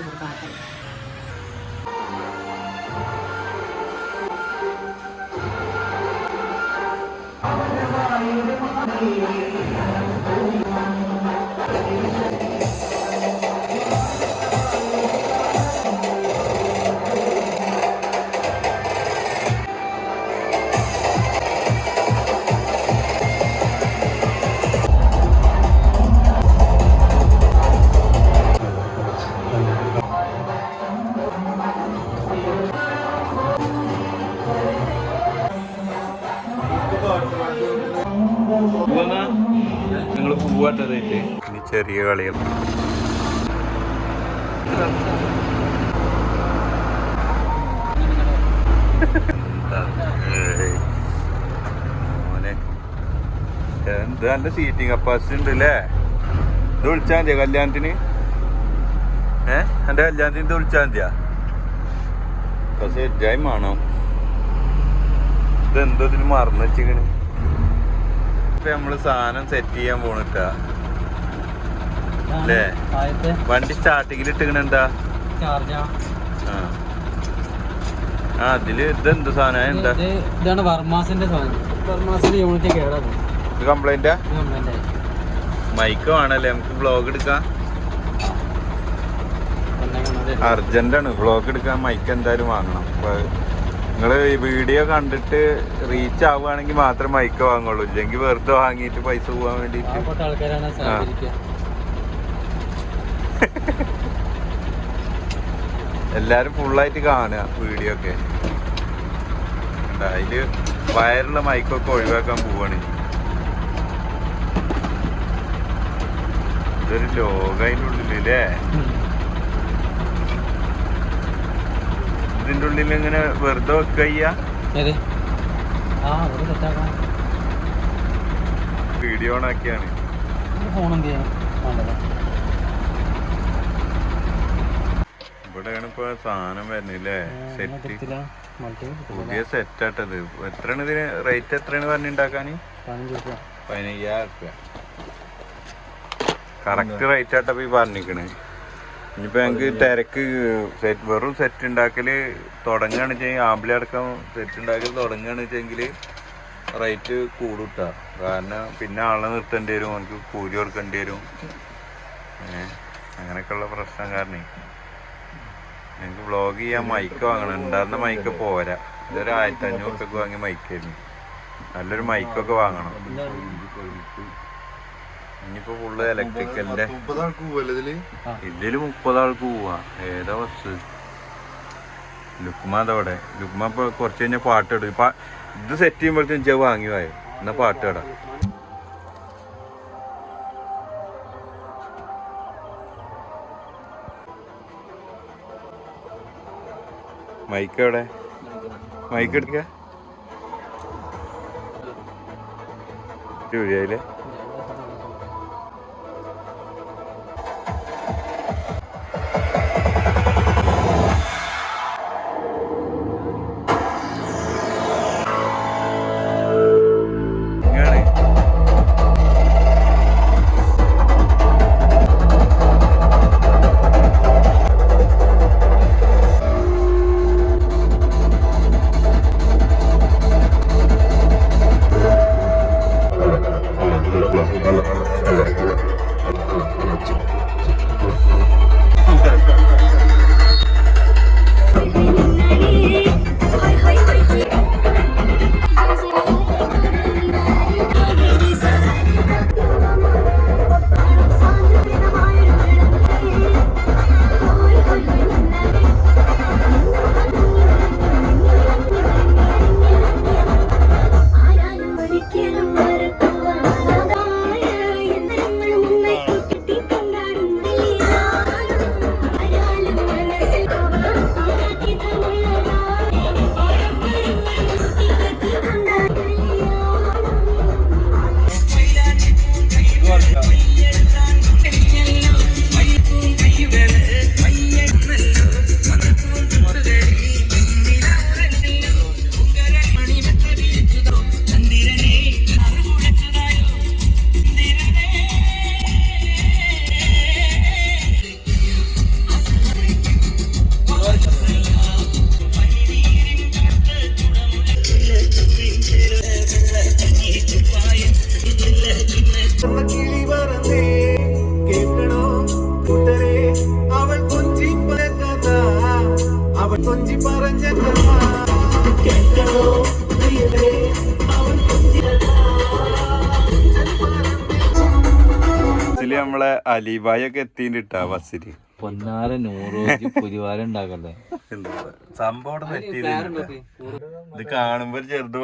bata. ഇനി ചെറിയ കളികൾ. എന്ത്? നല്ല സീറ്റിംഗ് കപ്പാസിറ്റി ഉണ്ട് അല്ലേ ഇത് വിളിച്ചാൽ കല്യാണത്തിന്? ഏ? എന്റെ കല്യാണത്തിന് ഇത് വിളിച്ചാൽ മതിയാ? പക്ഷെ ഏറ്റവും വേണം ഇതെന്തോ ഇതിന് മറന്നു വെച്ചിക്കണ് ഇപ്പൊ നമ്മൾ സാധനം സെറ്റ് ചെയ്യാൻ പോണിട്ട അല്ലേ? വണ്ടി സ്റ്റാർട്ടിങ്ങിൽ എന്താ? ചാർജാ ആ. അതിൽ ഇതെന്ത് സാധനം? എന്താ? ഇതാണ് വർമാസിന്റെ സാധനം. വർമാസിന്റെ യൂണിറ്റ് ഇത് കംപ്ലൈന്റാ മൈക്ക് വേണല്ലേ? നമുക്ക് ബ്ലോഗ് എടുക്കാം. അർജന്റ് ആണ്. ബ്ലോഗ് എടുക്കാൻ മൈക്ക് എന്തായാലും വാങ്ങണം. നിങ്ങൾ ഈ വീഡിയോ കണ്ടിട്ട് റീച്ച് ആവുകയാണെങ്കിൽ മാത്രം മൈക്ക് വാങ്ങുള്ളൂ. ഇല്ലെങ്കിൽ വെറുതെ വാങ്ങിയിട്ട് പൈസ പോകാൻ വേണ്ടിയിട്ട്. സഹകരിക്കുക എല്ലാരും ഫുള്ളായിട്ട് കാണുക വീഡിയോ ഒക്കെ? അതിൽ വയറുള്ള മൈക്കൊക്കെ ഒഴിവാക്കാൻ പോവാണ്. ഇതൊരു ലോക അതിന്റെ ഉള്ളിലല്ലേ ഇതിന്റെ ഉള്ളിൽ ഇങ്ങനെ വെറുതെ വെക്കുക വീഡിയോ ഓൺ ആക്കിയാണ്. ഇവിടെയാണ് ഇപ്പൊ സാധനം വരുന്നില്ലേ സെറ്റ് പുതിയ സെറ്റ് ആട്ടത്. എത്രയാണ് ഇതിന് റേറ്റ് എത്രയാണ് പറഞ്ഞുണ്ടാക്കാന് പതിനയ്യായിരം റുപ്യ കറക്റ്റ് റേറ്റ് ആട്ടപ്പോ ഈ പറഞ്ഞിക്കണ് ഇനിയിപ്പോ ഞങ്ങക്ക് തിരക്ക് സെറ്റ് വെറും സെറ്റ് ഉണ്ടാക്കൽ തുടങ്ങുകയാണ് വെച്ചാൽ ആമ്പിളി അടക്കം സെറ്റ് ഉണ്ടാക്കൽ തുടങ്ങുകയാണ് വെച്ചെങ്കിൽ റേറ്റ് കൂടുട്ട. കാരണം പിന്നെ ആളെ നിർത്തേണ്ടി വരും അവനക്ക് കൂലി കൊടുക്കേണ്ടി വരും. അങ്ങനെയൊക്കെയുള്ള പ്രശ്നം കാരണം. ഞങ്ങൾക്ക് വ്ളോഗ് ചെയ്യാൻ മൈക്ക് വാങ്ങണം. ഉണ്ടായിരുന്ന മൈക്ക് പോരാ. ഇതൊരു ആയിരത്തി അഞ്ഞൂറ് വാങ്ങിയ മൈക്കായിരുന്നു നല്ലൊരു മൈക്കൊക്കെ വാങ്ങണം. ഇനിയിപ്പോ ഫുള്ള് ഇലക്ട്രിക്കലിന്റെ ഇതിൽ? മുപ്പതാൾക്ക് പോവാ ഏതാ ബസ് ലുക്മ അതവിടെ ലുക്മ ഇപ്പൊ കുറച്ച് കഴിഞ്ഞാൽ പാട്ട് ഇടും ഇപ്പൊ ഇത് സെറ്റ് ചെയ്യുമ്പോഴത്തേക്കും ചെവ് വാങ്ങി പോയോ എന്നാ പാട്ട് ഇടാം മൈക്ക് എവിടെ? മൈക്ക് എടുക്ക. ജോലിയായില്ലേ Thank you. നമ്മളെ അലിബായി എത്തിയിട്ടാ ബസ്സിൽ പൊന്നാര നൂറ് പുരിവാരം സംഭവം ഇത് കാണുമ്പോ ചെറുത്